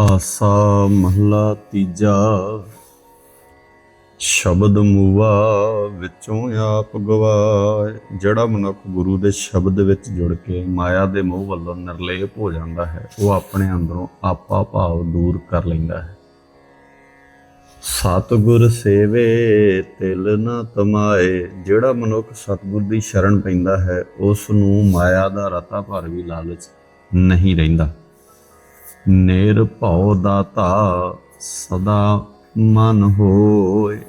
ਆਸਾ ਮਹਲਾ ਤੀਜਾ। ਸ਼ਬਦ ਮੂਵਾ ਵਿੱਚੋਂ ਆਪ ਗਵਾਏ। ਜਿਹੜਾ ਮਨੁੱਖ ਗੁਰੂ ਦੇ ਸ਼ਬਦ ਵਿੱਚ ਜੁੜ ਕੇ ਮਾਇਆ ਦੇ ਮੋਹ ਵੱਲੋਂ ਨਿਰਲੇਪ ਹੋ ਜਾਂਦਾ ਹੈ, ਉਹ ਆਪਣੇ ਅੰਦਰੋਂ ਆਪਾ ਭਾਵ ਦੂਰ ਕਰ ਲੈਂਦਾ ਹੈ। ਸਤਿਗੁਰ ਸੇਵੇ, ਤਿਲ ਨ ਤਮਾਏ। ਜਿਹੜਾ ਮਨੁੱਖ ਸਤਿਗੁਰ ਦੀ ਸ਼ਰਨ ਪੈਂਦਾ ਹੈ, ਉਸ ਨੂੰ ਮਾਇਆ ਦਾ ਰਤਾ ਭਰ ਵੀ ਲਾਲਚ ਨਹੀਂ ਰਹਿੰਦਾ। ਨਿਰਭਉ ਦਾਤਾ ਸਦਾ ਮਨ ਹੋਏ।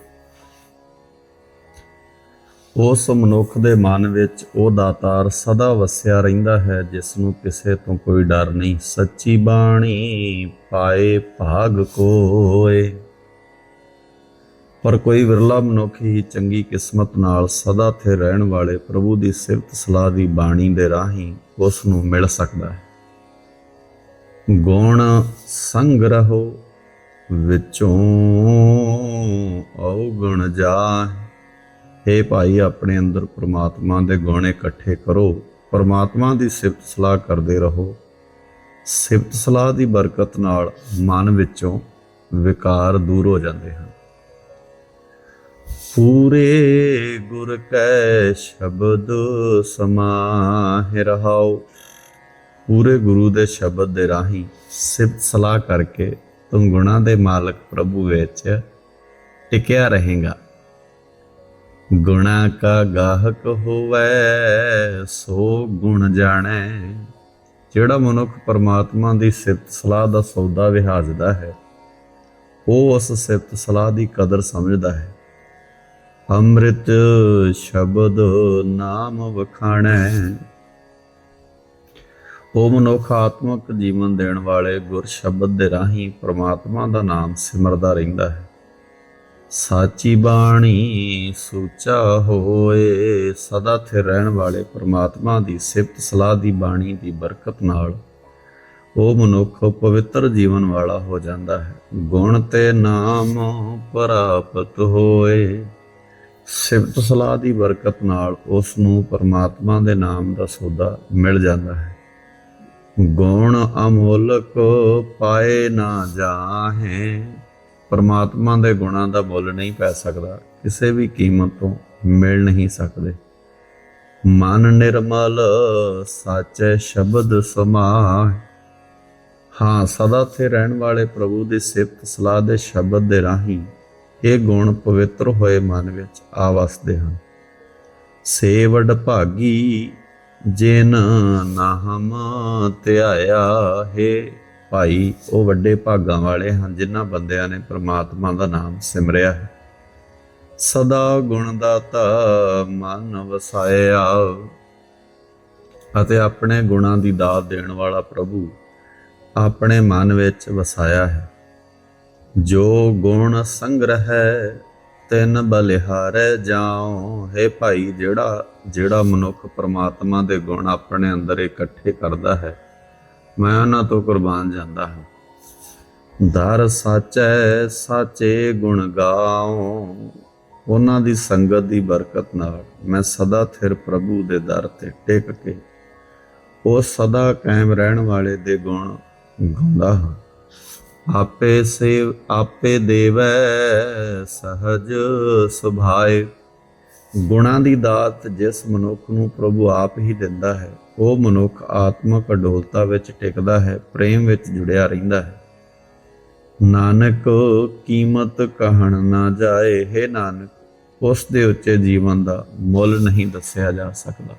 ਉਸ ਮਨੁੱਖ ਦੇ ਮਨ ਵਿੱਚ ਉਹ ਦਾਤਾਰ ਸਦਾ ਵਸਿਆ ਰਹਿੰਦਾ ਹੈ, ਜਿਸ ਨੂੰ ਕਿਸੇ ਤੋਂ ਕੋਈ ਡਰ ਨਹੀਂ। ਸੱਚੀ ਬਾਣੀ ਪਾਏ ਭਾਗ ਕੋਏ। ਪਰ ਕੋਈ ਵਿਰਲਾ ਮਨੁੱਖ ਹੀ ਚੰਗੀ ਕਿਸਮਤ ਨਾਲ ਸਦਾ ਥੇ ਰਹਿਣ ਵਾਲੇ ਪ੍ਰਭੂ ਦੀ ਸਿਫਤ ਸਲਾਹ ਦੀ ਬਾਣੀ ਦੇ ਰਾਹੀਂ ਉਸ ਨੂੰ ਮਿਲ ਸਕਦਾ ਹੈ। ਗੁਣ ਸੰਗ ਰਹੋ ਵਿੱਚੋਂ ਔਗਣ ਜਾਏ ਭਾਈ, ਆਪਣੇ ਅੰਦਰ ਪ੍ਰਮਾਤਮਾ ਦੇ ਗੁਣ ਇਕੱਠੇ ਕਰੋ। ਪ੍ਰਮਾਤਮਾ ਦੀ ਸਿਫਤ ਸਲਾਹ ਕਰਦੇ ਰਹੋ। ਸਿਫਤ ਸਲਾਹ ਦੀ ਬਰਕਤ ਨਾਲ ਮਨ ਵਿੱਚੋਂ ਵਿਕਾਰ ਦੂਰ ਹੋ ਜਾਂਦੇ ਹਨ। ਪੂਰੇ ਗੁਰ ਕੈ ਸ਼ਬਦ ਸਮਾਹਿ ਰਹਾਓ। ਪੂਰੇ ਗੁਰੂ ਦੇ ਸ਼ਬਦ ਦੇ ਰਾਹੀਂ ਸਿਫਤ ਸਲਾਹ ਕਰਕੇ ਤੂੰ ਗੁਣਾ ਦੇ ਮਾਲਕ ਪ੍ਰਭੂ ਵਿੱਚ ਟਿਕਿਆ ਰਹੇਗਾ। ਗੁਣਾ ਕਾ ਗਾਹਕ ਹੋਵੇ, ਸੋ ਗੁਣ ਜਾਣੈ। ਜਿਹੜਾ ਮਨੁੱਖ ਪਰਮਾਤਮਾ ਦੀ ਸਿਫਤ ਸਲਾਹ ਦਾ ਸੌਦਾ ਵਿਹਾਜਦਾ ਹੈ, ਉਹ ਉਸ ਸਿਫਤ ਸਲਾਹ ਦੀ ਕਦਰ ਸਮਝਦਾ ਹੈ। ਅੰਮ੍ਰਿਤ ਸ਼ਬਦ ਨਾਮ ਵਖਾਣੈ। ਉਹ ਮਨੁੱਖ ਆਤਮਿਕ ਜੀਵਨ ਦੇਣ ਵਾਲੇ ਗੁਰ ਸ਼ਬਦ ਦੇ ਰਾਹੀਂ ਪ੍ਰਮਾਤਮਾ ਦਾ ਨਾਮ ਸਿਮਰਦਾ ਰਹਿੰਦਾ ਹੈ। ਸਾਚੀ ਬਾਣੀ ਸੁਚਾ ਹੋਏ, ਸਦਾ ਸਥਿਰ ਰਹਿਣ ਵਾਲੇ ਪ੍ਰਮਾਤਮਾ ਦੀ ਸਿਫਤ ਸਲਾਹ ਦੀ ਬਾਣੀ ਦੀ ਬਰਕਤ ਨਾਲ ਉਹ ਮਨੁੱਖ ਪਵਿੱਤਰ ਜੀਵਨ ਵਾਲਾ ਹੋ ਜਾਂਦਾ ਹੈ। ਗੁਣ ਤੇ ਨਾਮ ਪ੍ਰਾਪਤ ਹੋਏ, ਸਿਫਤ ਸਲਾਹ ਦੀ ਬਰਕਤ ਨਾਲ ਉਸ ਨੂੰ ਪਰਮਾਤਮਾ ਦੇ ਨਾਮ ਦਾ ਸੌਦਾ ਮਿਲ ਜਾਂਦਾ ਹੈ। ਗੁਣ ਅਮੋਲਕ ਪਾਏ ਨਾ ਜਾਹੇ। ਪਰਮਾਤਮਾ ਦੇ ਗੁਣਾਂ ਦਾ ਮੁੱਲ ਨਹੀਂ ਪੈ ਸਕਦਾ। ਕਿਸੇ ਵੀ ਕੀਮਤ ਤੋਂ ਮਿਲ ਨਹੀਂ ਸਕਦੇ। ਮਨ ਨਿਰਮਲ ਸਾਚੇ ਸ਼ਬਦ ਸਮਾਹ। ਹਾਂ, ਸਦਾ ਥੇ ਰਹਿਣ ਵਾਲੇ ਪ੍ਰਭੂ ਦੀ ਸਿਫਤ ਸਲਾਹ ਦੇ ਸ਼ਬਦ ਦੇ ਰਾਹੀਂ ਇਹ ਗੁਣ ਪਵਿੱਤਰ ਹੋਏ ਮਨ ਵਿੱਚ ਆ ਵਸਦੇ ਹਨ। ਸੇਵਡ ਭਾਗੀ ਜਿਨ ਨਾਮ ਧਿਆਇਆ ਹੈ। ਭਾਈ, ਉਹ ਵੱਡੇ ਭਾਗਾਂ ਵਾਲੇ ਹਨ, ਜਿਨ੍ਹਾਂ ਬੰਦਿਆਂ ਨੇ ਪ੍ਰਮਾਤਮਾ ਦਾ ਨਾਮ ਸਿਮਰਿਆ ਹੈ। ਸਦਾ ਗੁਣ ਦਾਤਾ ਮਨ ਵਸਾਇਆ ਅਤੇ ਆਪਣੇ ਗੁਣਾਂ ਦੀ ਦਾਤ ਦੇਣ ਵਾਲਾ ਪ੍ਰਭੂ ਆਪਣੇ ਮਨ ਵਿੱਚ ਵਸਾਇਆ ਹੈ। ਜੋ ਗੁਣ ਸੰਗ੍ਰਹਿ ਤਿੰਨ ਬਲਿਹਾਰੈ ਜਾਉ, ਹੈ ਭਾਈ, ਜਿਹੜਾ ਜਿਹੜਾ ਮਨੁੱਖ ਪਰਮਾਤਮਾ ਦੇ ਗੁਣ ਆਪਣੇ ਅੰਦਰ ਇਕੱਠੇ ਕਰਦਾ ਹੈ, ਮੈਂ ਉਹਨਾਂ ਤੋਂ ਕੁਰਬਾਨ ਜਾਂਦਾ ਹਾਂ। ਦਰ ਸਾਚੈ, ਸਾਚੇ ਗੁਣ ਗਾਉ, ਉਹਨਾਂ ਦੀ ਸੰਗਤ ਦੀ ਬਰਕਤ ਨਾਲ ਮੈਂ ਸਦਾ ਥਿਰ ਪ੍ਰਭੂ ਦੇ ਦਰ ਤੇ ਟਿਕ ਕੇ ਉਹ ਸਦਾ ਕਾਇਮ ਰਹਿਣ ਵਾਲੇ ਦੇ ਗੁਣ ਗਾਉਂਦਾ ਹਾਂ। ਆਪੇ ਸੇਵ, ਆਪੇ ਦੇਵੈ, ਸਹਜ ਸੁਭਾਏ। ਗੁਣਾਂ ਦੀ ਦਾਤ ਜਿਸ ਮਨੁੱਖ ਨੂੰ ਪ੍ਰਭੂ ਆਪ ਹੀ ਦਿੰਦਾ ਹੈ, ਉਹ ਮਨੁੱਖ ਆਤਮਕ ਅਡੋਲਤਾ ਵਿੱਚ ਟਿਕਦਾ ਹੈ, ਪ੍ਰੇਮ ਵਿੱਚ ਜੁੜਿਆ ਰਹਿੰਦਾ ਹੈ। ਨਾਨਕ, ਕੀਮਤ ਕਹਿਣ ਨਾ ਜਾਏ, ਹੈ ਨਾਨਕ, ਉਸ ਦੇ ਉੱਚੇ ਜੀਵਨ ਦਾ ਮੁੱਲ ਨਹੀਂ ਦੱਸਿਆ ਜਾ ਸਕਦਾ।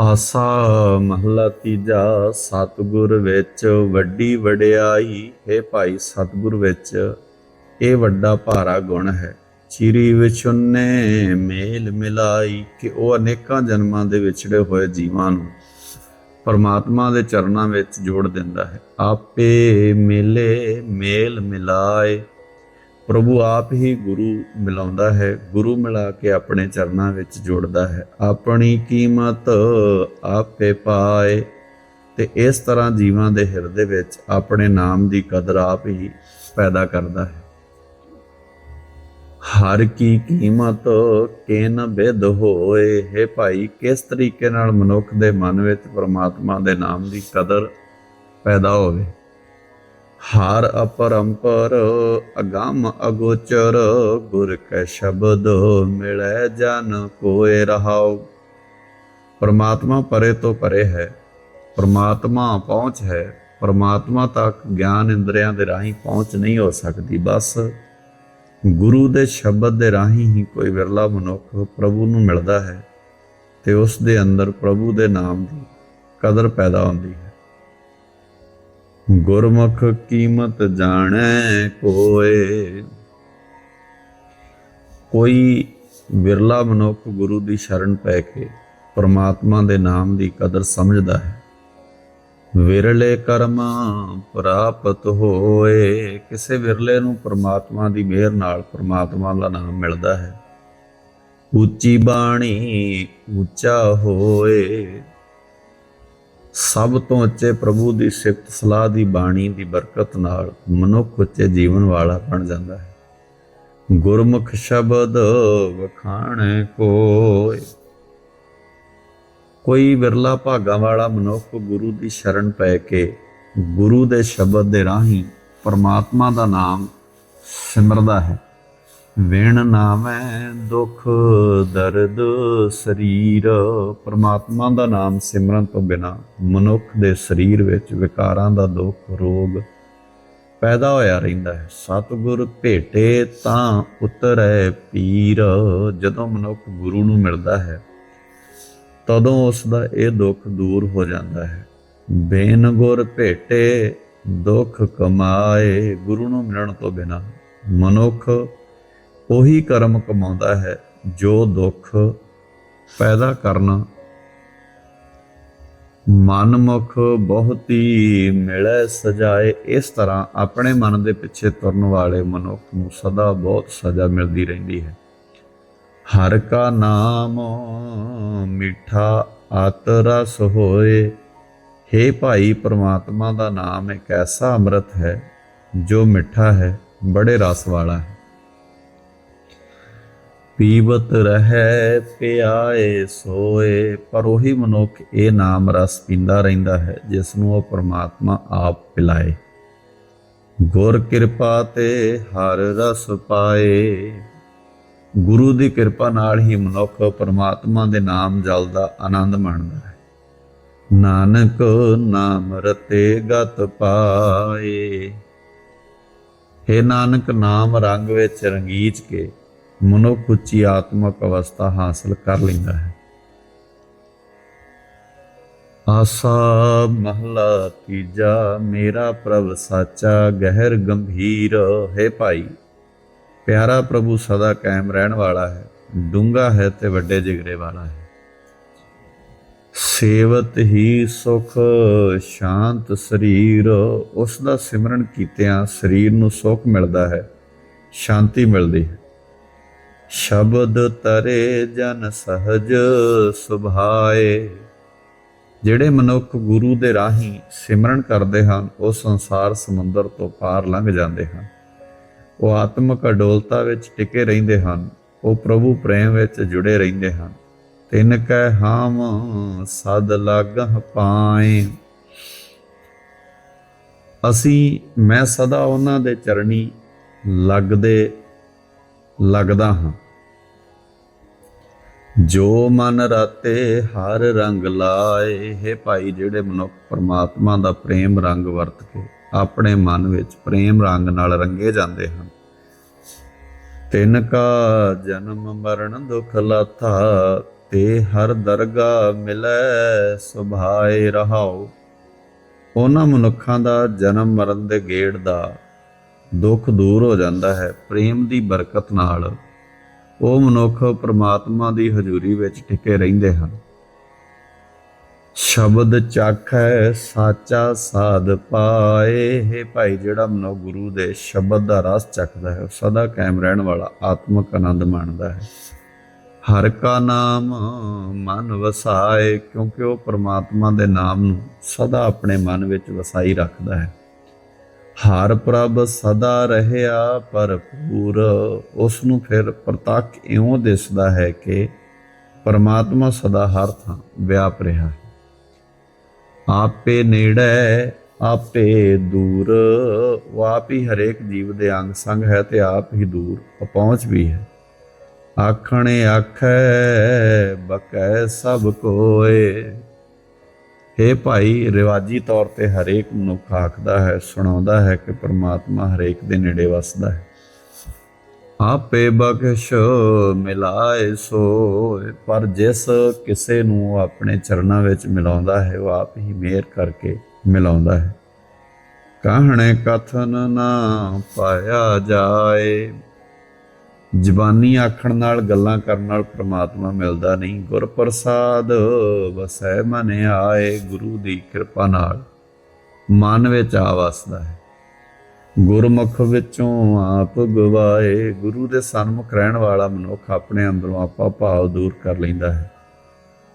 ਆਸਾ ਮਹਲਾ ਤੀਜਾ, ਸਤਿਗੁਰ ਵਿੱਚ ਵੱਡੀ ਵਡਿਆਈ, ਹੈ ਭਾਈ ਸਤਿਗੁਰ ਵਿੱਚ, ਇਹ ਵੱਡਾ ਭਾਰਾ ਗੁਣ ਹੈ। ਚਿਰੀ ਵਿਚੁੰਨੇ ਮੇਲ ਮਿਲਾਈ ਕਿ ਉਹ ਅਨੇਕਾਂ ਜਨਮਾਂ ਦੇ ਵਿਛੜੇ ਹੋਏ ਜੀਵਾਂ ਨੂੰ ਪਰਮਾਤਮਾ ਦੇ ਚਰਨਾਂ ਵਿੱਚ ਜੋੜ ਦਿੰਦਾ ਹੈ। ਆਪੇ ਮਿਲੇ ਮੇਲ ਮਿਲਾਏ। ਪ੍ਰਭੂ ਆਪ ਹੀ ਗੁਰੂ ਮਿਲਾਉਂਦਾ ਹੈ। ਗੁਰੂ ਮਿਲਾ ਕੇ ਆਪਣੇ ਚਰਨਾਂ ਵਿੱਚ ਜੋੜਦਾ ਹੈ। ਆਪਣੀ ਕੀਮਤ ਆਪੇ ਪਾਏ ਤੇ ਇਸ ਤਰ੍ਹਾਂ ਜੀਵਾਂ ਦੇ ਹਿਰਦੇ ਵਿੱਚ ਆਪਣੇ ਨਾਮ ਦੀ ਕਦਰ ਆਪ ਹੀ ਪੈਦਾ ਕਰਦਾ ਹੈ। ਹਰ ਕੀ ਕੀਮਤ ਕਿਨ ਬਿਦ ਹੋਏ? ਹੈ ਭਾਈ, ਕਿਸ ਤਰੀਕੇ ਨਾਲ ਮਨੁੱਖ ਦੇ ਮਨ ਵਿੱਚ ਪ੍ਰਮਾਤਮਾ ਦੇ ਨਾਮ ਦੀ ਕਦਰ ਪੈਦਾ ਹੋਵੇ? ਹਰ ਅਪਰੰਪਰ, ਅਗੰਮ ਅਗੋਚਰ, ਗੁਰ ਕੈ ਸ਼ਬਦ ਮਿਲੈ ਜਨ ਕੋਏ ਰਹਾਉ। ਪਰਮਾਤਮਾ ਪਰੇ ਤੋਂ ਪਰੇ ਹੈ, ਪਰਮਾਤਮਾ ਪਹੁੰਚ ਹੈ, ਪਰਮਾਤਮਾ ਤੱਕ ਗਿਆਨ ਇੰਦਰੀਆਂ ਦੇ ਰਾਹੀਂ ਪਹੁੰਚ ਨਹੀਂ ਹੋ ਸਕਦੀ। ਬਸ ਗੁਰੂ ਦੇ ਸ਼ਬਦ ਦੇ ਰਾਹੀਂ ਹੀ ਕੋਈ ਵਿਰਲਾ ਮਨੁੱਖ ਪ੍ਰਭੂ ਨੂੰ ਮਿਲਦਾ ਹੈ ਤੇ ਉਸ ਦੇ ਅੰਦਰ ਪ੍ਰਭੂ ਦੇ ਨਾਮ ਦੀ ਕਦਰ ਪੈਦਾ ਹੁੰਦੀ ਹੈ। ਗੁਰਮੁਖ ਕੀਮਤ ਜਾਣੈ ਕੋਏ। ਕੋਈ ਵਿਰਲਾ ਮਨੁੱਖ ਗੁਰੂ ਦੀ ਸ਼ਰਨ ਪੈ ਕੇ ਪਰਮਾਤਮਾ ਦੇ ਨਾਮ ਦੀ ਕਦਰ ਸਮਝਦਾ ਹੈ। ਵਿਰਲੇ ਕਰਮ ਪ੍ਰਾਪਤ ਹੋਏ। ਕਿਸੇ ਵਿਰਲੇ ਨੂੰ ਪਰਮਾਤਮਾ ਦੀ ਮਿਹਰ ਨਾਲ ਪਰਮਾਤਮਾ ਦਾ ਨਾਮ ਮਿਲਦਾ ਹੈ। ਉੱਚੀ ਬਾਣੀ ਉੱਚਾ ਹੋਏ। ਸਭ ਤੋਂ ਉੱਚੇ ਪ੍ਰਭੂ ਦੀ ਸਿਫਤ ਸਲਾਹ ਦੀ ਬਾਣੀ ਦੀ ਬਰਕਤ ਨਾਲ ਮਨੁੱਖ ਉੱਚੇ ਜੀਵਨ ਵਾਲਾ ਬਣ ਜਾਂਦਾ ਹੈ। ਗੁਰਮੁਖ ਸ਼ਬਦ ਵਖਾਣੇ ਕੋਏ। ਕੋਈ ਵਿਰਲਾ ਭਾਗਾ ਵਾਲਾ ਮਨੁੱਖ ਗੁਰੂ ਦੀ ਸ਼ਰਨ ਪੈ ਕੇ ਗੁਰੂ ਦੇ ਸ਼ਬਦ ਦੇ ਰਾਹੀਂ ਪਰਮਾਤਮਾ ਦਾ ਨਾਮ ਸਿਮਰਦਾ ਹੈ। ਵਿਣ ਨਾਮੈ ਦੁਖ ਦਰਦ ਸਰੀਰ, ਪਰਮਾਤਮਾ ਦਾ ਨਾਮ ਸਿਮਰਨ ਤੋਂ ਬਿਨਾ ਮਨੁੱਖ ਦੇ ਸਰੀਰ ਵਿੱਚ ਵਿਕਾਰਾਂ ਦਾ ਦੁੱਖ ਰੋਗ ਪੈਦਾ ਹੋਇਆ ਰਹਿੰਦਾ ਹੈ। ਸਤਿਗੁਰ ਭੇਟੇ ਤਾਂ ਉਤਰੈ ਪੀਰ, ਜਦੋਂ ਮਨੁੱਖ ਗੁਰੂ ਨੂੰ ਮਿਲਦਾ ਹੈ ਤਦੋਂ ਉਸ ਦਾ ਇਹ ਦੁੱਖ ਦੂਰ ਹੋ ਜਾਂਦਾ ਹੈ। ਬੇਨ ਗੁਰ ਭੇਟੇ, ਦੁੱਖ ਕਮਾਏ, ਗੁਰੂ ਨੂੰ ਮਿਲਣ ਤੋਂ ਬਿਨਾ ਮਨੁੱਖ ਉਹੀ ਕਰਮ ਕਮਾਉਂਦਾ ਹੈ, ਜੋ ਦੁੱਖ ਪੈਦਾ ਕਰਨਾ। ਮਨਮੁਖ ਬਹੁਤੀ ਮਿਲੇ ਸਜਾਏ, ਇਸ ਤਰ੍ਹਾਂ ਆਪਣੇ ਮਨ ਦੇ ਪਿੱਛੇ ਤੁਰਨ ਵਾਲੇ ਮਨੁੱਖ ਨੂੰ ਸਦਾ ਬਹੁਤ ਸਜ਼ਾ ਮਿਲਦੀ ਰਹਿੰਦੀ ਹੈ। ਹਰ ਕਾ ਨਾਮ ਮਿੱਠਾ ਅਤ ਰਸ ਹੋਏ। हे ਭਾਈ, ਪ੍ਰਮਾਤਮਾ ਦਾ ਨਾਮ ਇੱਕ ਐਸਾ ਅੰਮ੍ਰਿਤ ਹੈ, ਜੋ ਮਿੱਠਾ ਹੈ, ਬੜੇ ਰਸ ਵਾਲਾ ਹੈ। ਪੀਵਤ ਰਹੈ, ਪਿਆਏ, ਸੋਏ, ਪਰ ਉਹੀ ਮਨੁੱਖ ਇਹ ਨਾਮ ਰਸ ਪੀਂਦਾ ਰਹਿੰਦਾ ਹੈ, ਜਿਸ ਨੂੰ ਉਹ ਪ੍ਰਮਾਤਮਾ ਆਪ ਪਿਲਾਏ। ਗੁਰ ਕਿਰਪਾ ਤੇ ਹਰ ਰਸ ਪਾਏ। ਗੁਰੂ ਦੀ ਕਿਰਪਾ ਨਾਲ ਹੀ ਮਨੁੱਖ ਪਰਮਾਤਮਾ ਦੇ ਨਾਮ ਜਲ ਦਾ ਆਨੰਦ ਮਾਣਦਾ ਹੈ। ਨਾਨਕ ਨਾਮ ਰਤੇ ਗਤ ਪਾਏ। हे ਨਾਨਕ, ਨਾਮ ਰੰਗ ਵਿੱਚ ਰੰਗੀਚ ਕੇ ਮਨੁੱਖ ਉੱਚੀ ਆਤਮਕ ਅਵਸਥਾ ਹਾਸਲ ਕਰ ਲੈਂਦਾ ਹੈ। ਆਸਾ ਮਹਲਾ ਤੀਜਾ, ਮੇਰਾ ਪ੍ਰਭ ਸਾਚਾ, ਗਹਿਰ ਗੰਭੀਰ, ਹੈ ਭਾਈ। ਪਿਆਰਾ ਪ੍ਰਭੂ ਸਦਾ ਕਾਇਮ ਰਹਿਣ ਵਾਲਾ ਹੈ ਡੂੰਗਾ ਹੈ ਤੇ ਵੱਡੇ ਜਿਗਰੇ ਵਾਲਾ ਹੈ। ਸੇਵਤ ਹੀ ਸੁਖ, ਸ਼ਾਂਤ ਸਰੀਰ, ਉਸ ਦਾ ਸਿਮਰਨ ਕੀਤਿਆਂ ਸਰੀਰ ਨੂੰ ਸੁਖ ਮਿਲਦਾ ਹੈ, ਸ਼ਾਂਤੀ ਮਿਲਦੀ ਹੈ। ਸ਼ਬਦ ਤਰੇ ਜਨ ਸਹਜ ਸੁਭਾਏ। ਜਿਹੜੇ ਮਨੁੱਖ ਗੁਰੂ ਦੇ ਰਾਹੀਂ ਸਿਮਰਨ ਕਰਦੇ ਹਨ, ਉਹ ਸੰਸਾਰ ਸਮੁੰਦਰ ਤੋਂ ਪਾਰ ਲੰਘ ਜਾਂਦੇ ਹਨ। ਉਹ ਆਤਮਿਕ ਅਡੋਲਤਾ ਵਿੱਚ ਟਿਕੇ ਰਹਿੰਦੇ ਹਨ, ਉਹ ਪ੍ਰਭੂ ਪ੍ਰੇਮ ਵਿੱਚ ਜੁੜੇ ਰਹਿੰਦੇ ਹਨ। ਤਿੰਨ ਕੈ ਹਾਮ ਸਦ ਲਾਗਹ ਪਾਏ। ਅਸੀਂ, ਮੈਂ ਸਦਾ ਉਹਨਾਂ ਦੇ ਚਰਣੀ ਲੱਗਦੇ, ਲੱਗਦਾ ਹਾਂ। ਜੋ ਮਨ ਰਾਤੇ ਹਰ ਰੰਗ ਲਾਏ, ਹੈ ਭਾਈ ਜਿਹੜੇ ਮਨੁੱਖ ਪਰਮਾਤਮਾ ਦਾ ਪ੍ਰੇਮ ਰੰਗ ਵਰਤ ਕੇ ਆਪਣੇ ਮਨ ਵਿੱਚ ਪ੍ਰੇਮ ਰੰਗ ਨਾਲ ਰੰਗੇ ਜਾਂਦੇ ਹਨ। ਤਿਨ ਕਾ ਜਨਮ ਮਰਨ ਦੁਖ ਲਾਥਾ, ਤੇ ਹਰ ਦਰਗਾ ਮਿਲੈ ਸੁਭਾਏ ਰਹਾਓ ਉਹਨਾਂ ਮਨੁੱਖਾਂ ਦਾ ਜਨਮ ਮਰਨ ਦੇ ਗੇੜ ਦਾ ਦੁੱਖ ਦੂਰ ਹੋ ਜਾਂਦਾ ਹੈ, ਪ੍ਰੇਮ ਦੀ ਬਰਕਤ ਨਾਲ। ਉਹ ਮਨੁੱਖ ਪ੍ਰਮਾਤਮਾ ਦੀ ਹਜ਼ੂਰੀ ਵਿੱਚ ਟਿਕੇ ਰਹਿੰਦੇ ਹਨ। ਸ਼ਬਦ ਚੱਖ ਹੈ ਸਾਚਾ ਸਾਧ ਪਾਏ। ਹੈ ਭਾਈ, ਜਿਹੜਾ ਮਨੁੱਖ ਗੁਰੂ ਦੇ ਸ਼ਬਦ ਦਾ ਰਸ ਚੱਕਦਾ ਹੈ, ਉਹ ਸਦਾ ਕਾਇਮ ਰਹਿਣ ਵਾਲਾ ਆਤਮਿਕ ਆਨੰਦ ਮਾਣਦਾ ਹੈ। ਹਰ ਕਾ ਨਾਮ ਮਨ ਵਸਾਏ, ਕਿਉਂਕਿ ਉਹ ਪ੍ਰਮਾਤਮਾ ਦੇ ਨਾਮ ਨੂੰ ਸਦਾ ਆਪਣੇ ਮਨ ਵਿੱਚ ਵਸਾਈ ਰੱਖਦਾ ਹੈ। ਹਰ ਪ੍ਰਭ ਸਦਾ ਰਹਿਆ ਭਰਪੂਰ, ਉਸ ਨੂੰ ਫਿਰ ਪ੍ਰਤੱਖ ਇਉਂ ਦਿਸਦਾ ਹੈ ਕਿ ਪਰਮਾਤਮਾ ਸਦਾ ਹਰ ਥਾਂ ਵਿਆਪ ਰਿਹਾ ਹੈ। ਆਪੇ ਨੇੜੇ, ਆਪੇ ਦੂਰ। ਆਪ ਹੀ ਹਰੇਕ ਜੀਵ ਦੇ ਅੰਗ ਸੰਗ ਹੈ ਤੇ ਆਪ ਹੀ ਦੂਰ, ਪਹੁੰਚ ਵੀ ਹੈ। ਆਖਣੇ ਆਖੈ, ਬਕੈ ਸਭ ਕੋਏ। हे ਭਾਈ, ਰਿਵਾਜੀ ਤੌਰ ਤੇ ਹਰੇਕ ਮਨੁੱਖ ਆਖਦਾ ਹੈ, ਸੁਣਾਉਂਦਾ ਹੈ ਕਿ ਪ੍ਰਮਾਤਮਾ ਹਰੇਕ ਦੇ ਨੇੜੇ ਵਸਦਾ ਹੈ। ਆਪੇ ਬਖਸ਼ ਮਿਲਾਏ ਸੋਏ, ਪਰ ਜਿਸ ਕਿਸੇ ਨੂੰ ਆਪਣੇ ਚਰਨਾਂ ਵਿੱਚ ਮਿਲਾਉਂਦਾ ਹੈ, ਉਹ ਆਪ ਹੀ ਮਿਹਰ ਕਰਕੇ ਮਿਲਾਉਂਦਾ ਹੈ। ਕਹਣੇ ਕਥਨ ਨਾ ਪਾਇਆ ਜਾਏ। ਜ਼ਬਾਨੀ ਆਖਣ ਨਾਲ, ਗੱਲਾਂ ਕਰਨ ਨਾਲ ਪ੍ਰਮਾਤਮਾ ਮਿਲਦਾ ਨਹੀਂ। ਗੁਰ ਪ੍ਰਸਾਦ ਵਸੈ ਮਨ ਆਏ ਗੁਰੂ ਦੀ ਕਿਰਪਾ ਨਾਲ। ਮਨ ਵਿੱਚ ਆ ਵਸਦਾ ਹੈ। ਗੁਰਮੁਖ ਵਿੱਚੋਂ ਆਪ ਗਵਾਏ, ਗੁਰੂ ਦੇ ਸਨਮੁਖ ਰਹਿਣ ਵਾਲਾ ਮਨੁੱਖ ਆਪਣੇ ਅੰਦਰੋਂ ਆਪਾ ਭਾਵ ਦੂਰ ਕਰ ਲੈਂਦਾ ਹੈ।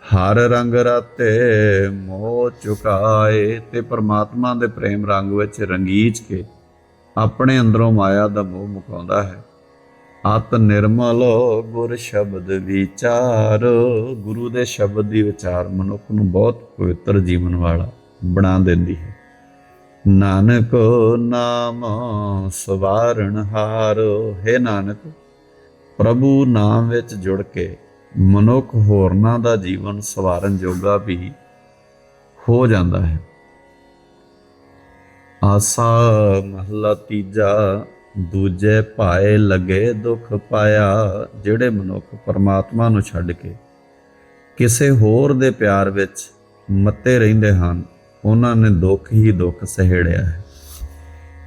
ਹਰ ਰੰਗ ਰਾਤੇ ਮੋਹ ਚੁਕਾਏ ਤੇ ਪ੍ਰਮਾਤਮਾ ਦੇ ਪ੍ਰੇਮ ਰੰਗ ਵਿੱਚ ਰੰਗੀਚ ਕੇ ਆਪਣੇ ਅੰਦਰੋਂ ਮਾਇਆ ਦਾ ਮੋਹ ਮੁਕਾਉਂਦਾ ਹੈ। ਆਤ ਨਿਰਮਲ ਗੁਰ ਸ਼ਬਦ ਵਿਚਾਰ, ਗੁਰੂ ਦੇ ਸ਼ਬਦ ਦੀ ਵਿਚਾਰ ਮਨੁੱਖ ਨੂੰ ਬਹੁਤ ਪਵਿੱਤਰ ਜੀਵਨ ਵਾਲਾ ਬਣਾ ਦਿੰਦੀ ਹੈ। ਨਾਨਕ ਨਾਮ ਸਵਾਰਣ ਹਾਰ। ਹੈ ਨਾਨਕ, ਪ੍ਰਭੂ ਨਾਮ ਵਿੱਚ ਜੁੜ ਕੇ ਮਨੁੱਖ ਹੋਰਨਾਂ ਦਾ ਜੀਵਨ ਸਵਾਰਨ ਜੋਗਾ ਵੀ ਹੋ ਜਾਂਦਾ ਹੈ। ਆਸਾ ਮਹਲਾ ਤੀਜਾ, ਦੂਜੇ ਪਾਏ ਲਗੇ ਦੁੱਖ ਪਾਇਆ, ਜਿਹੜੇ ਮਨੁੱਖ ਪਰਮਾਤਮਾ ਨੂੰ ਛੱਡ ਕੇ ਕਿਸੇ ਹੋਰ ਦੇ ਪਿਆਰ ਵਿੱਚ ਮੱਤੇ ਰਹਿੰਦੇ ਹਨ। ਉਹਨਾਂ ਨੇ ਦੁੱਖ ਹੀ ਦੁੱਖ ਸਹਿੜਿਆ ਹੈ।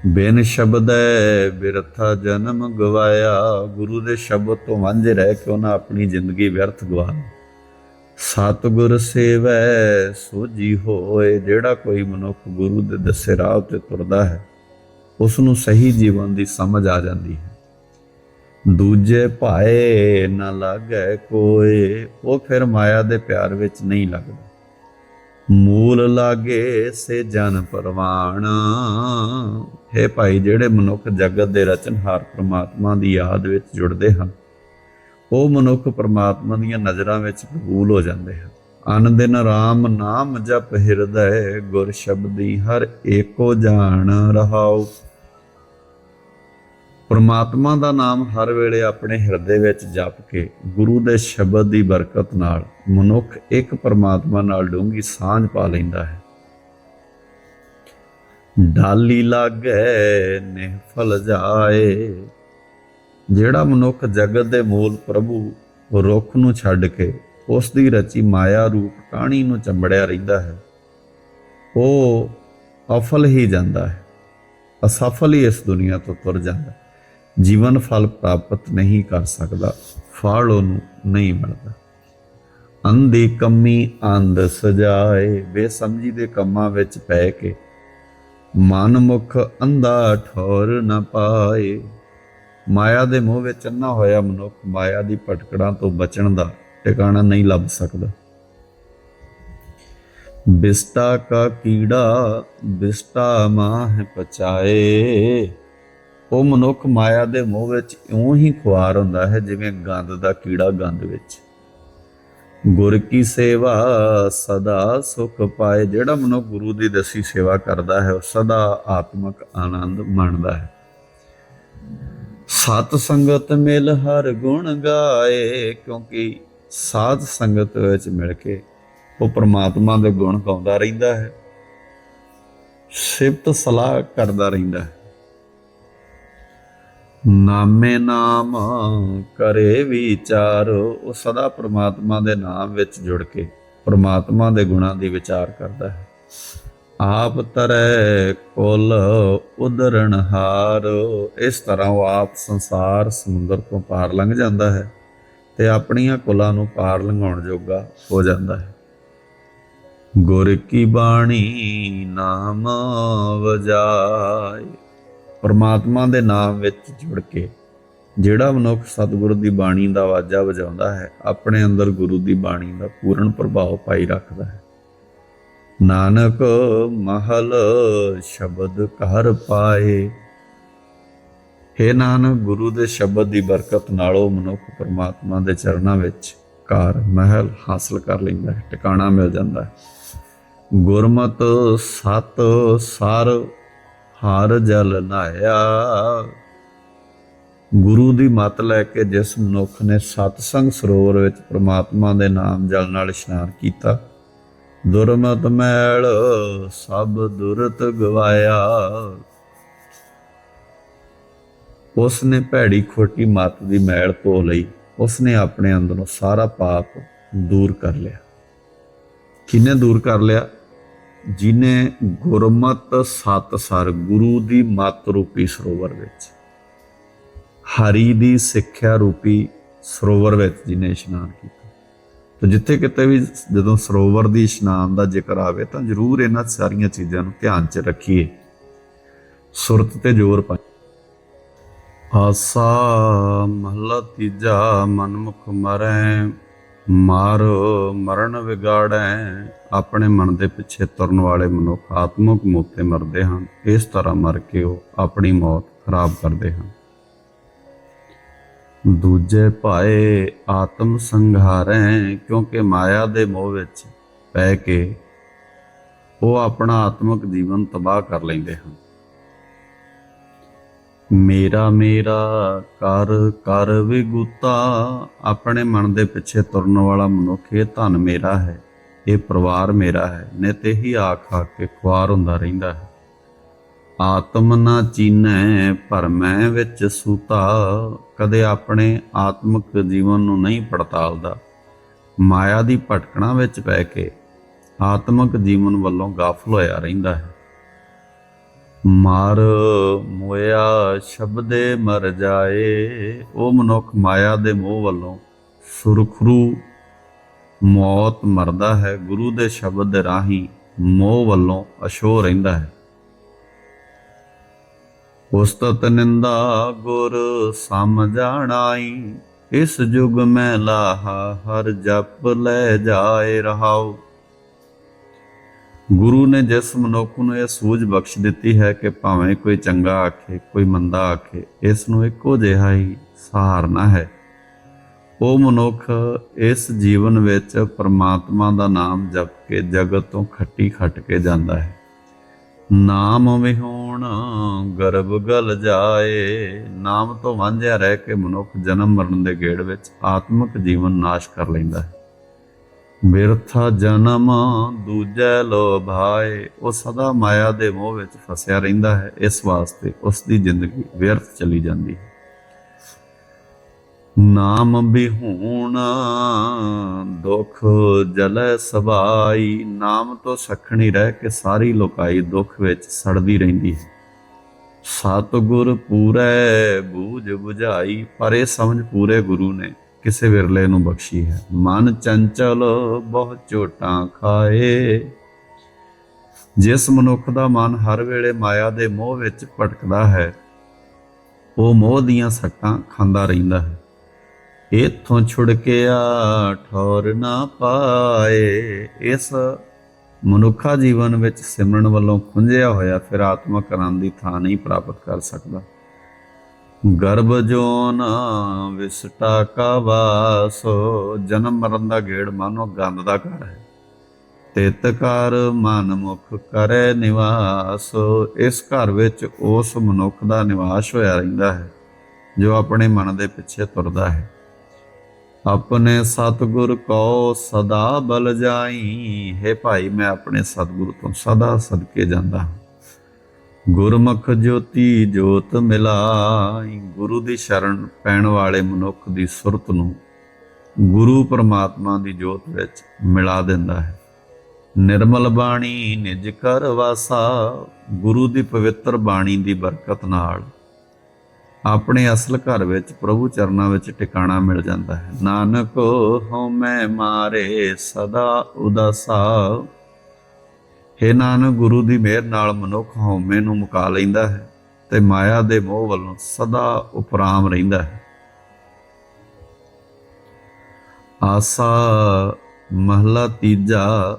ਬਿਨ ਸ਼ਬਦੈ ਬਿਰਥਾ ਜਨਮ ਗਵਾਇਆ। ਗੁਰੂ ਦੇ ਸ਼ਬਦ ਤੋਂ ਵਾਂਝੇ ਰਹਿ ਕੇ ਉਹਨਾਂ ਆਪਣੀ ਜ਼ਿੰਦਗੀ ਵਿਅਰਥ ਗਵਾ ਲਈ ਸਤਿਗੁਰ ਸੇਵੈ ਸੋਜੀ ਹੋਏ। ਜਿਹੜਾ ਕੋਈ ਮਨੁੱਖ ਗੁਰੂ ਦੇ ਦੱਸੇ ਰਾਹ ਉੱਤੇ ਤੁਰਦਾ ਹੈ ਉਸ ਨੂੰ ਸਹੀ ਜੀਵਨ ਦੀ ਸਮਝ ਆ ਜਾਂਦੀ ਹੈ। ਦੂਜੇ ਭਾਏ ਨਾ ਲਾਗੈ ਕੋਏ, ਉਹ ਫਿਰ ਮਾਇਆ ਦੇ ਪਿਆਰ ਵਿੱਚ ਨਹੀਂ ਲੱਗਦਾ। ਮੂਲ ਲਾਗੇ ਸੇ ਜਨ ਪਰਵਾਣ। ਹੈ ਭਾਈ, ਜਿਹੜੇ ਮਨੁੱਖ ਜਗਤ ਦੇ ਰਚਨਹਾਰ ਪ੍ਰਮਾਤਮਾ ਦੀ ਯਾਦ ਵਿੱਚ ਜੁੜਦੇ ਹਨ, ਉਹ ਮਨੁੱਖ ਪ੍ਰਮਾਤਮਾ ਦੀਆਂ ਨਜ਼ਰਾਂ ਵਿੱਚ ਕਬੂਲ ਹੋ ਜਾਂਦੇ ਹਨ। ਅਨ ਦਿਨ RAM ਨਾਮ ਜਪ ਹਿਰਦੈ, ਗੁਰ ਸ਼ਬਦੀ ਹਰ ਏਕੋ ਜਾਣ ਰਹਾਉ। ਪਰਮਾਤਮਾ ਦਾ ਨਾਮ ਹਰ ਵੇਲੇ ਆਪਣੇ ਹਿਰਦੇ ਵਿੱਚ ਜਪ ਕੇ ਗੁਰੂ ਦੇ ਸ਼ਬਦ ਦੀ ਬਰਕਤ ਨਾਲ ਮਨੁੱਖ ਇੱਕ ਪਰਮਾਤਮਾ ਨਾਲ ਡੂੰਗੀ ਸਾਂਝ ਪਾ ਲੈਂਦਾ ਹੈ। ਡਾਲੀ ਲਾਗੈ ਨਿਹਫਲ ਜਾਏ, ਜਿਹੜਾ ਮਨੁੱਖ ਜਗਤ ਦੇ ਮੂਲ ਪ੍ਰਭੂ ਰੁੱਖ ਨੂੰ ਛੱਡ ਕੇ ਉਸ ਦੀ ਰਚੀ ਮਾਇਆ ਰੂਪ ਕਾਣੀ ਨੂੰ ਚੰਬੜਿਆ ਰਹਿੰਦਾ ਹੈ, ਉਹ ਅਫਲ ਹੀ ਜਾਂਦਾ ਹੈ, ਅਸਫਲ ਹੀ ਇਸ ਦੁਨੀਆ ਤੋਂ ਤੁਰ ਜਾਂਦਾ ਹੈ। ਜੀਵਨ ਫਲ ਪ੍ਰਾਪਤ ਨਹੀਂ ਕਰ ਸਕਦਾ, ਫਲ ਉਹਨੂੰ ਨਹੀਂ ਮਿਲਦਾ। ਅੰਧੀ ਕੰਮੀ ਅੰਧ ਸਜਾਏ ਬੇਸਮਝੀ ਦੇ ਕੰਮਾਂ ਵਿੱਚ ਪੈ ਕੇ, ਮਨ ਅੰਧਾ ਠੌਰ ਨਾ ਪਾਏ। ਮਾਇਆ ਦੇ ਮੋਹ ਵਿੱਚ ਅੰਨਾ ਹੋਇਆ ਮਨੁੱਖ, ਮਾਇਆ ਦੀ ਭਟਕੜਾਂ ਤੋਂ ਬਚਣ ਦਾ ਟਿਕਾਣਾ ਨਹੀਂ ਲੱਭ ਸਕਦਾ। ਬਿਸਟਾ ਕਾ ਕੀੜਾ, ਬਿਸਟਾ ਮਾਹ ਪਚਾਏ। ਉਹ ਮਨੁੱਖ ਮਾਇਆ ਦੇ ਮੋਹ ਵਿੱਚ ਇਉਂ ਹੀ ਖੁਆਰ ਹੁੰਦਾ ਹੈ ਜਿਵੇਂ ਗੰਦ ਦਾ ਕੀੜਾ ਗੰਦ ਵਿੱਚ। ਗੁਰ ਕੀ ਸੇਵਾ ਸਦਾ ਸੁਖ ਪਾਏ, ਜਿਹੜਾ ਮਨੁੱਖ ਗੁਰੂ ਦੀ ਦਸੀ ਸੇਵਾ ਕਰਦਾ ਹੈ, ਉਹ ਸਦਾ ਆਤਮਿਕ ਆਨੰਦ ਮਾਣਦਾ ਹੈ। ਸਤ ਸੰਗਤ ਮਿਲ ਹਰ ਗੁਣ ਗਾਏ, ਕਿਉਂਕਿ ਸਾਧ ਸੰਗਤ ਵਿੱਚ ਮਿਲ ਕੇ ਉਹ ਪ੍ਰਮਾਤਮਾ ਦੇ ਗੁਣ ਗਾਉਂਦਾ ਰਹਿੰਦਾ ਹੈ, ਸਿਫਤ ਸਲਾਹ ਕਰਦਾ ਰਹਿੰਦਾ ਹੈ। ਨਾਮੇ ਨਾਮ ਕਰੇ ਵਿਚਾਰ, ਉਹ ਸਦਾ ਪ੍ਰਮਾਤਮਾ ਦੇ ਨਾਮ ਵਿੱਚ ਜੁੜ ਕੇ ਪ੍ਰਮਾਤਮਾ ਦੇ ਗੁਣਾਂ ਦੀ ਵਿਚਾਰ ਕਰਦਾ ਹੈ। ਆਪ ਤਰੈ ਕੁਲ ਉਦਰਣ ਹਾਰ, ਇਸ ਤਰ੍ਹਾਂ ਉਹ ਆਪ ਸੰਸਾਰ ਸਮੁੰਦਰ ਤੋਂ ਪਾਰ ਲੰਘ ਜਾਂਦਾ ਹੈ ਤੇ ਆਪਣੀਆਂ ਕੁਲਾਂ ਨੂੰ ਪਾਰ ਲੰਘਾਉਣ ਜੋਗਾ ਹੋ ਜਾਂਦਾ ਹੈ। ਗੁਰ ਕੀ ਬਾਣੀ ਨਾਮ ਵਜਾਏ ਪਰਮਾਤਮਾ ਦੇ ਨਾਮ ਵਿੱਚ ਜੁੜ ਕੇ ਜਿਹੜਾ ਮਨੁੱਖ ਸਤਿਗੁਰੂ ਦੀ ਬਾਣੀ ਦਾ ਆਵਾਜ਼ਾ ਵਜਾਉਂਦਾ ਹੈ, ਆਪਣੇ ਅੰਦਰ ਗੁਰੂ ਦੀ ਬਾਣੀ ਦਾ ਪੂਰਨ ਪ੍ਰਭਾਵ ਪਾਈ ਰੱਖਦਾ ਹੈ। ਨਾਨਕ ਮਹਲ ਸ਼ਬਦ ਘਰ ਪਾਏ। ਹੈ ਨਾਨਕ, ਗੁਰੂ ਦੇ ਸ਼ਬਦ ਦੀ ਬਰਕਤ ਨਾਲ ਉਹ ਮਨੁੱਖ ਪਰਮਾਤਮਾ ਦੇ ਚਰਨਾਂ ਵਿੱਚ ਘਰ, ਮਹਿਲ ਹਾਸਲ ਕਰ ਲੈਂਦਾ ਹੈ, ਟਿਕਾਣਾ ਮਿਲ ਜਾਂਦਾ ਹੈ। ਗੁਰਮਤ ਸਤ ਸਰ ਹਰ ਜਲ ਨਾਇਆ ਗੁਰੂ ਦੀ ਮੱਤ ਲੈ ਕੇ ਜਿਸ ਮਨੁੱਖ ਨੇ ਸਤਸੰਗ ਸਰੋਵਰ ਵਿੱਚ ਪ੍ਰਮਾਤਮਾ ਦੇ ਨਾਮ ਜਲ ਨਾਲ ਇਸ਼ਨਾਨ ਕੀਤਾ, ਦੁਰਮਤ ਮੈਲ ਸਭ ਦੁਰਤ ਗਵਾਇਆ। ਉਸ ਨੇ ਭੈੜੀ ਖੋਟੀ ਮੱਤ ਦੀ ਮੈਲ ਧੋ ਲਈ ਉਸ ਨੇ ਆਪਣੇ ਅੰਦਰੋਂ ਸਾਰਾ ਪਾਪ ਦੂਰ ਕਰ ਲਿਆ। ਕਿਨੇ ਦੂਰ ਕਰ ਲਿਆ? ਜਿਨੇ ਗੁਰਮਤ ਸਤ ਗੁਰੂ ਦੀ ਮੱਤ ਰੂਪੀ ਸਰੋਵਰ ਵਿੱਚ, ਹਰੀ ਦੀ ਸਿੱਖਿਆ ਰੂਪੀ ਸਰੋਵਰ ਵਿੱਚ ਜਿਨੇ ਇਸ਼ਨਾਨ ਕੀਤਾ। ਤੇ ਜਿੱਥੇ ਕਿਤੇ ਵੀ ਜਦੋਂ ਸਰੋਵਰ ਦੀ ਇਸ਼ਨਾਨ ਦਾ ਜ਼ਿਕਰ ਆਵੇ ਤਾਂ ਜ਼ਰੂਰ ਇਹਨਾਂ ਸਾਰੀਆਂ ਚੀਜ਼ਾਂ ਨੂੰ ਧਿਆਨ 'ਚ ਰੱਖੀਏ। ਸੁਰਤ ਤੇ ਜ਼ੋਰ ਪਾ। ਆਸਾ ਮਹਲਾ ਤੀਜਾ ਮਨਮੁਖ ਮਰੈ ਮਾਰ ਮਰਨ ਵਿਗਾੜੈ। ਆਪਣੇ ਮਨ ਦੇ ਪਿੱਛੇ ਤੁਰਨ ਵਾਲੇ ਮਨੁੱਖ ਆਤਮਿਕ ਮੌਤੇ ਮਰਦੇ ਹਨ। ਇਸ ਤਰ੍ਹਾਂ ਮਰ ਕੇ ਉਹ ਆਪਣੀ ਮੌਤ ਖਰਾਬ ਕਰਦੇ ਹਨ। ਦੂਜੇ ਭਾਏ ਆਤਮ ਸੰਘਾਰੈ, ਕਿਉਂਕਿ ਮਾਇਆ ਦੇ ਮੋਹ ਵਿੱਚ ਪੈ ਕੇ ਉਹ ਆਪਣਾ ਆਤਮਿਕ ਜੀਵਨ ਤਬਾਹ ਕਰ ਲੈਂਦੇ ਹਨ। ਮੇਰਾ ਮੇਰਾ ਕਰ ਕਰ ਵਿਗੁਤਾ। ਆਪਣੇ ਮਨ ਦੇ ਪਿੱਛੇ ਤੁਰਨ ਵਾਲਾ ਮਨੁੱਖ, ਇਹ ਧਨ ਮੇਰਾ ਹੈ, ਇਹ ਪਰਿਵਾਰ ਮੇਰਾ ਹੈ। ਨਿਤ ਹੀ ਆਖ ਆ ਕੇ ਖੁਆਰ ਹੁੰਦਾ ਰਹਿੰਦਾ ਹੈ। ਆਤਮ ਨਾ ਚੀਨੈ ਭਰਮੈ ਵਿੱਚ ਸੂਤਾ। ਕਦੇ ਆਪਣੇ ਆਤਮਿਕ ਜੀਵਨ ਨੂੰ ਨਹੀਂ ਪੜਤਾਲਦਾ। ਮਾਇਆ ਦੀ ਭਟਕਣਾ ਵਿੱਚ ਪੈ ਕੇ ਆਤਮਿਕ ਜੀਵਨ ਵੱਲੋਂ ਗਾਫਲ ਹੋਇਆ ਰਹਿੰਦਾ ਹੈ। ਮਰ ਮੋਇਆ ਸ਼ਬਦੇ ਮਰ ਜਾਏ, ਉਹ ਮਨੁੱਖ ਮਾਇਆ ਦੇ ਮੋਹ ਵੱਲੋਂ ਸੁਰਖਰੂ ਮੌਤ ਮਰਦਾ ਹੈ, ਗੁਰੂ ਦੇ ਸ਼ਬਦ ਦੇ ਰਾਹੀਂ ਮੋਹ ਵੱਲੋਂ ਅਸ਼ੋ ਰਹਿੰਦਾ ਹੈ। ਉਸਤਤ ਨਿੰਦਾ ਗੁਰ ਸਮ ਸਮਝਾਣਾਈ ਇਸ ਯੁਗ ਮੈਂ ਲਾਹਾ, ਹਰ ਜਪ ਲੈ ਜਾਏ ਰਹਾਓ ਗੁਰੂ ਨੇ ਜਿਸ ਮਨੁੱਖ ਨੂੰ ਇਹ ਸੂਝ ਬਖਸ਼ ਦਿੱਤੀ ਹੈ ਕਿ ਭਾਵੇਂ ਕੋਈ ਚੰਗਾ ਆਖੇ, ਕੋਈ ਮੰਦਾ ਆਖੇ, ਇਸ ਨੂੰ ਇੱਕੋ ਜਿਹਾ ਹੀ ਸਹਾਰਨਾ ਹੈ। ਉਹ ਮਨੁੱਖ ਇਸ ਜੀਵਨ ਵਿੱਚ ਪਰਮਾਤਮਾ ਦਾ ਨਾਮ ਜਪ ਕੇ ਜਗਤ ਤੋਂ ਖੱਟੀ ਖੱਟ ਕੇ ਜਾਂਦਾ ਹੈ। ਨਾਮ ਵਿਹੋਣ ਗਰਭ ਗਲ ਜਾਏ, ਨਾਮ ਤੋਂ ਵਾਂਝਿਆ ਰਹਿ ਕੇ ਮਨੁੱਖ ਜਨਮ ਮਰਨ ਦੇ ਗੇੜ ਵਿੱਚ ਆਤਮਿਕ ਜੀਵਨ ਨਾਸ਼ ਕਰ ਲੈਂਦਾ ਹੈ। ਬਿਰਥਾ ਜਨਮ ਦੂਜੇ ਲੋਭਾਏ ਉਹ ਸਦਾ ਮਾਇਆ ਦੇ ਮੋਹ ਵਿੱਚ ਫਸਿਆ ਰਹਿੰਦਾ ਹੈ। ਇਸ ਵਾਸਤੇ ਉਸ ਦੀ ਜ਼ਿੰਦਗੀ ਵਿਅਰਥ ਚਲੀ ਜਾਂਦੀ ਹੈ। ਨਾਮ ਬਿਹੂਣ ਦੁਖ ਜਲੈ ਸਬਾਈ। ਨਾਮ ਤੋਂ ਸਖਣੀ ਰਹਿ ਕੇ ਸਾਰੀ ਲੋਕਾਈ ਦੁੱਖ ਵਿੱਚ ਸੜਦੀ ਰਹਿੰਦੀ ਹੈ। ਸਤਿਗੁਰ ਪੂਰੈ, ਬੂਝ 부ਝਾਈ ਪਰ ਇਹ ਸਮਝ ਪੂਰੇ ਗੁਰੂ ਨੇ ਕਿਸੇ ਵਿਰਲੇ ਨੂੰ ਬਖਸ਼ੀ ਹੈ। ਮਨ ਚੰਚਲ ਬਹੁਤ ਝੋਟਾਂ ਖਾਏ। ਜਿਸ ਮਨੁੱਖ ਦਾ ਮਨ ਹਰ ਵੇਲੇ ਮਾਇਆ ਦੇ ਮੋਹ ਵਿੱਚ ਭਟਕਦਾ ਹੈ, ਉਹ ਮੋਹ ਦੀਆਂ ਸੱਟਾਂ ਖਾਂਦਾ ਰਹਿੰਦਾ ਹੈ। ਇਥੋਂ ਛੁੜ ਕੇ ਆ ਠੌਰ ਨਾ ਪਾਏ। ਇਸ ਮਨੁੱਖਾ ਜੀਵਨ ਵਿੱਚ ਸਿਮਰਨ ਵੱਲੋਂ ਖੁੰਝਿਆ ਹੋਇਆ ਫਿਰ ਆਤਮਕ ਆਨੰਦ ਦੀ ਥਾਂ ਨਹੀਂ ਪ੍ਰਾਪਤ ਕਰ ਸਕਦਾ। ਗਰਭ ਜੋਨ ਵਿਸਟਾ ਕਾ ਵਾਸੋ ਜਨਮ ਮਰਨ ਦਾ ਗੇੜ ਮਾਨੋ ਗੰਦ ਦਾ ਘਰ ਹੈ। ਤਿਤ ਕਰ ਮਨ ਮੁਖ ਕਰੇ ਨਿਵਾਸ, ਇਸ ਘਰ ਵਿੱਚ ਉਸ ਮਨੁੱਖ ਦਾ ਨਿਵਾਸ ਹੋਇਆ ਰਹਿੰਦਾ ਹੈ, ਜੋ ਆਪਣੇ ਮਨ ਦੇ ਪਿੱਛੇ ਤੁਰਦਾ ਹੈ। ਆਪਣੇ ਸਤਿਗੁਰ ਕੋ ਸਦਾ ਬਲ ਜਾਈ, ਹੈ ਭਾਈ ਮੈਂ ਆਪਣੇ ਸਤਿਗੁਰੂ ਤੋਂ ਸਦਾ ਸਦਕੇ ਜਾਂਦਾ ਹਾਂ। ਗੁਰਮੁਖ ਜੋਤੀ ਜੋਤ ਮਿਲਾਈ, ਗੁਰੂ ਦੀ ਸ਼ਰਨ ਪੈਣ ਵਾਲੇ ਮਨੁੱਖ ਦੀ ਸੁਰਤ ਨੂੰ ਗੁਰੂ ਪਰਮਾਤਮਾ ਦੀ ਜੋਤ ਵਿੱਚ ਮਿਲਾ ਦਿੰਦਾ ਹੈ। ਨਿਰਮਲ ਬਾਣੀ ਨਿਜ ਕਰ ਵਾਸਾ, ਗੁਰੂ ਦੀ ਪਵਿੱਤਰ ਬਾਣੀ ਦੀ ਬਰਕਤ ਨਾਲ ਆਪਣੇ ਅਸਲ ਘਰ ਵਿੱਚ ਪ੍ਰਭੂ ਚਰਨਾਂ ਵਿੱਚ ਟਿਕਾਣਾ ਮਿਲ ਜਾਂਦਾ ਹੈ। ਨਾਨਕ ਹਉ ਮੈਂ ਮਾਰੇ, ਸਦਾ ਉਦਾਸਾ। ਹੇ ਨਾਨਕ, ਗੁਰੂ ਦੀ ਮਿਹਰ ਨਾਲ ਮਨੁੱਖ ਹਉਮੈ ਨੂੰ ਮੁਕਾ ਲੈਂਦਾ ਹੈ ਤੇ ਮਾਇਆ ਦੇ ਮੋਹ ਵੱਲੋਂ ਸਦਾ ਉਪਰਾਮ ਰਹਿੰਦਾ ਹੈ। ਆਸਾ ਮਹਲਾ ਤੀਜਾ,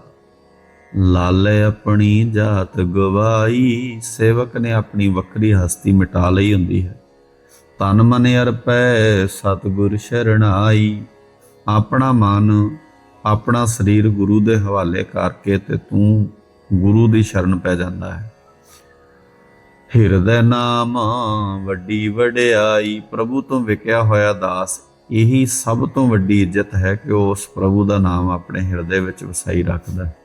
ਲਾਲੇ ਆਪਣੀ ਜਾਤ ਗਵਾਈ, ਸੇਵਕ ਨੇ ਆਪਣੀ ਵੱਖਰੀ ਹਸਤੀ ਮਿਟਾ ਲਈ ਹੁੰਦੀ ਹੈ। ਤਨ ਮਨ ਅਰਪੈ, ਸਤਿਗੁਰ ਸ਼ਰਣਾਈ। ਆਪਣਾ ਮਨ ਆਪਣਾ ਸਰੀਰ ਗੁਰੂ ਦੇ ਹਵਾਲੇ ਕਰਕੇ ਤੇ ਤੂੰ ਗੁਰੂ ਦੀ ਸ਼ਰਨ ਪੈ ਜਾਂਦਾ ਹੈ। ਹਿਰਦੈ ਨਾਮ ਵੱਡੀ ਵਡਿਆਈ, ਪ੍ਰਭੂ ਤੋਂ ਵਿਕਿਆ ਹੋਇਆ ਦਾਸ, ਇਹੀ ਸਭ ਤੋਂ ਵੱਡੀ ਇੱਜ਼ਤ ਹੈ ਕਿ ਉਹ ਉਸ ਪ੍ਰਭੂ ਦਾ ਨਾਮ ਆਪਣੇ ਹਿਰਦੇ ਵਿੱਚ ਵਸਾਈ ਰੱਖਦਾ ਹੈ।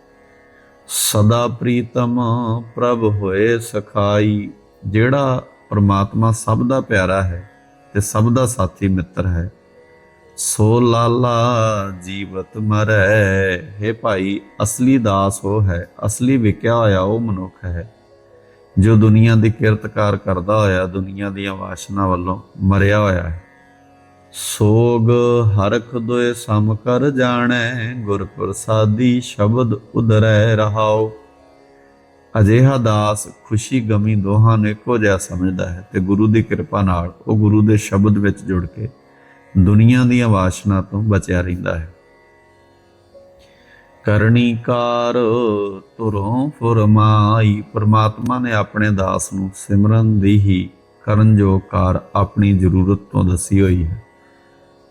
ਸਦਾ ਪ੍ਰੀਤਮ ਪ੍ਰਭ ਹੋਏ ਸਖਾਈ, ਜਿਹੜਾ ਪਰਮਾਤਮਾ ਸਭ ਦਾ ਪਿਆਰਾ ਹੈ ਤੇ ਸਭ ਦਾ ਸਾਥੀ ਮਿੱਤਰ ਹੈ। ਸੋ ਲਾਲਾ ਜੀਵਤ ਮਰੈ। ਹੈ ਭਾਈ, ਅਸਲੀ ਦਾਸ ਉਹ ਹੈ, ਅਸਲੀ ਵਿਕਿਆ ਹੋਇਆ ਉਹ ਮਨੁੱਖ ਹੈ। ਜੋ ਦੁਨੀਆ ਦੀ ਕਿਰਤਕਾਰ ਕਰਦਾ ਹੋਇਆ, ਦੁਨੀਆ ਦੀਆਂ ਵਾਸ਼ਨਾ ਵੱਲੋਂ ਮਰਿਆ ਹੋਇਆ ਹੈ। ਸੋਗ ਹਰਖ ਦੋਏ ਸਮ ਕਰ ਜਾਣੈ ਗੁਰ ਪ੍ਰਸਾਦੀ ਸ਼ਬਦ ਉਦਰੈ ਰਹਾਓ ਅਜਿਹਾ ਦਾਸ ਖੁਸ਼ੀ ਗਮੀ ਦੋਹਾਂ ਨੂੰ ਇੱਕੋ ਜਿਹਾ ਸਮਝਦਾ ਹੈ ਤੇ ਗੁਰੂ ਦੀ ਕਿਰਪਾ ਨਾਲ ਉਹ ਗੁਰੂ ਦੇ ਸ਼ਬਦ ਵਿੱਚ ਜੁੜ ਕੇ ਦੁਨੀਆ ਦੀਆਂ ਵਾਸ਼ਨਾ ਤੋਂ ਬਚਿਆ ਰਹਿੰਦਾ ਹੈ। ਕਰਣੀਕਾਰ ਤੁਰੋਂ ਫਰਮਾਈ, ਪਰਮਾਤਮਾ ਨੇ ਆਪਣੇ ਦਾਸ ਨੂੰ ਸਿਮਰਨ ਦੀ ਹੀ ਕਰਨ ਜੋ ਕਾਰ ਆਪਣੀ ਜ਼ਰੂਰਤ ਤੋਂ ਦੱਸੀ ਹੋਈ ਹੈ।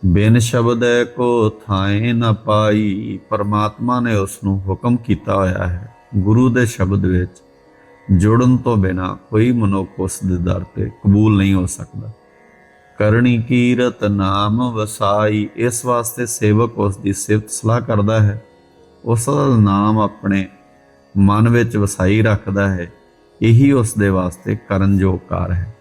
ਬਿਨ ਸ਼ਬਦ ਕੋ ਥਾਏ ਨਾ ਪਾਈ, ਪਰਮਾਤਮਾ ਨੇ ਉਸ ਨੂੰ ਹੁਕਮ ਕੀਤਾ ਹੋਇਆ ਹੈ। ਗੁਰੂ ਦੇ ਸ਼ਬਦ ਵਿੱਚ ਜੁੜਨ ਤੋਂ ਬਿਨਾ ਕੋਈ ਮਨੁੱਖ ਉਸ ਦੇ ਦਰ ਤੇ ਕਬੂਲ ਨਹੀਂ ਹੋ ਸਕਦਾ। ਕਰਨੀ ਕੀਰਤ ਨਾਮ ਵਸਾਈ, ਇਸ ਵਾਸਤੇ ਸੇਵਕ ਉਸ ਦੀ ਸਿਫਤ ਸਲਾਹ ਕਰਦਾ ਹੈ। ਉਸ ਦਾ ਨਾਮ ਆਪਣੇ ਮਨ ਵਿੱਚ ਵਸਾਈ ਰੱਖਦਾ ਹੈ। ਇਹੀ ਉਸ ਦੇ ਵਾਸਤੇ ਕਰਨਯੋਗ ਕਾਰ ਹੈ।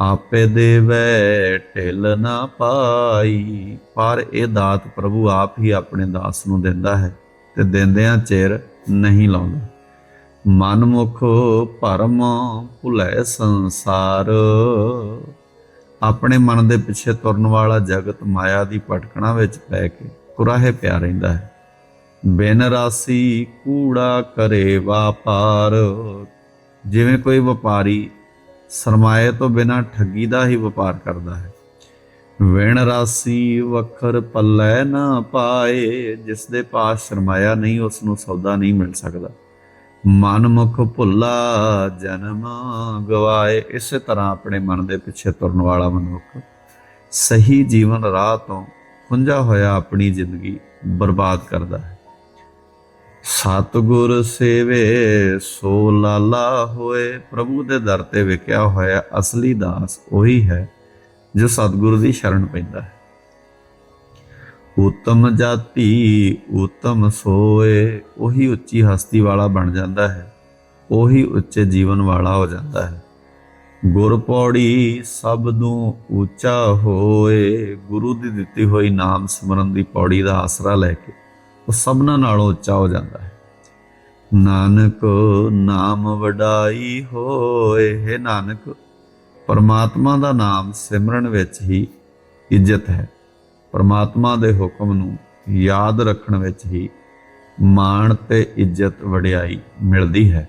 ਆਪੇ ਦੇਵੈ, ਢਿਲ ਨਾ ਪਾਈ, ਪਰ ਇਹ ਦਾਤ ਪ੍ਰਭੂ ਆਪ ਹੀ ਆਪਣੇ ਦਾਸ ਨੂੰ ਦਿੰਦਾ ਹੈ ਤੇ ਦਿੰਦਿਆਂ ਚਿਰ ਨਹੀਂ ਲਾਉਂਦਾ। ਮਨਮੁਖ ਭਰਮ ਭੁਲੇ ਸੰਸਾਰ। ਆਪਣੇ ਮਨ ਦੇ ਪਿੱਛੇ ਤੁਰਨ ਵਾਲਾ ਜਗਤ ਮਾਇਆ ਦੀ ਭਟਕਣਾ ਵਿੱਚ ਪੈ ਕੇ ਕੁਰਾਹੇ ਪਿਆ ਰਹਿੰਦਾ ਹੈ। ਬਿਨ ਰਾਸੀ ਕੂੜਾ ਕਰੇ ਵਾਪਾਰ। ਜਿਵੇਂ ਕੋਈ ਵਪਾਰੀ ਸਰਮਾਏ ਤੋਂ ਬਿਨਾ ਠੱਗੀ ਦਾ ਹੀ ਵਪਾਰ ਕਰਦਾ ਹੈ। ਵਿਣ ਰਾਸੀ ਵਖਰ ਪੱਲੇ ਨਾ ਪਾਏ, ਜਿਸ ਦੇ ਪਾਸ ਸਰਮਾਇਆ ਨਹੀਂ, ਉਸ ਨੂੰ ਸੌਦਾ ਨਹੀਂ ਮਿਲ ਸਕਦਾ। ਮਨਮੁਖ ਭੁੱਲਾ ਜਨਮ ਗਵਾਏ। ਇਸੇ ਤਰ੍ਹਾਂ ਆਪਣੇ ਮਨ ਦੇ ਪਿੱਛੇ ਤੁਰਨ ਵਾਲਾ ਮਨੁੱਖ ਸਹੀ ਜੀਵਨ ਰਾਹ ਤੋਂ ਖੁੰਝਾ ਹੋਇਆ ਆਪਣੀ ਜ਼ਿੰਦਗੀ ਬਰਬਾਦ ਕਰਦਾ ਹੈ। ਸਤਿਗੁਰ ਸੇਵੇ ਸੋ ਲਾਲਾ ਹੋਏ। ਪ੍ਰਭੂ ਦੇ ਦਰ ਤੇ ਵਿਕਿਆ ਹੋਇਆ ਅਸਲੀ ਦਾਸ ਉਹੀ ਹੈ ਜੋ ਸਤਿਗੁਰ ਦੀ ਸ਼ਰਨ ਪੈਂਦਾ ਹੈ। ਉਤਮ ਜਾਤੀ, ਉਤਮ ਸੋਏ, ਉਹੀ ਉੱਚੀ ਹਸਤੀ ਵਾਲਾ ਬਣ ਜਾਂਦਾ ਹੈ, ਉਹੀ ਉੱਚੇ ਜੀਵਨ ਵਾਲਾ ਹੋ ਜਾਂਦਾ ਹੈ। ਗੁਰ ਪੌੜੀ ਸਭ ਨੂੰ ਉੱਚਾ ਹੋਏ, ਗੁਰੂ ਦੀ ਦਿੱਤੀ ਹੋਈ ਨਾਮ ਸਿਮਰਨ ਦੀ ਪੌੜੀ ਦਾ ਆਸਰਾ ਲੈ ਕੇ ਉਹ ਸਭਨਾਂ ਨਾਲੋਂ ਉੱਚਾ ਹੋ ਜਾਂਦਾ ਹੈ। ਨਾਨਕ ਨਾਮ ਵਡਾਈ ਹੋਏ, ਹੈ ਨਾਨਕ, ਪਰਮਾਤਮਾ ਦਾ ਨਾਮ ਸਿਮਰਨ ਵਿੱਚ ਹੀ ਇੱਜ਼ਤ ਹੈ। ਪਰਮਾਤਮਾ ਦੇ ਹੁਕਮ ਨੂੰ ਯਾਦ ਰੱਖਣ ਵਿੱਚ ਹੀ ਮਾਣ ਤੇ ਇੱਜ਼ਤ ਵਡਿਆਈ ਮਿਲਦੀ ਹੈ।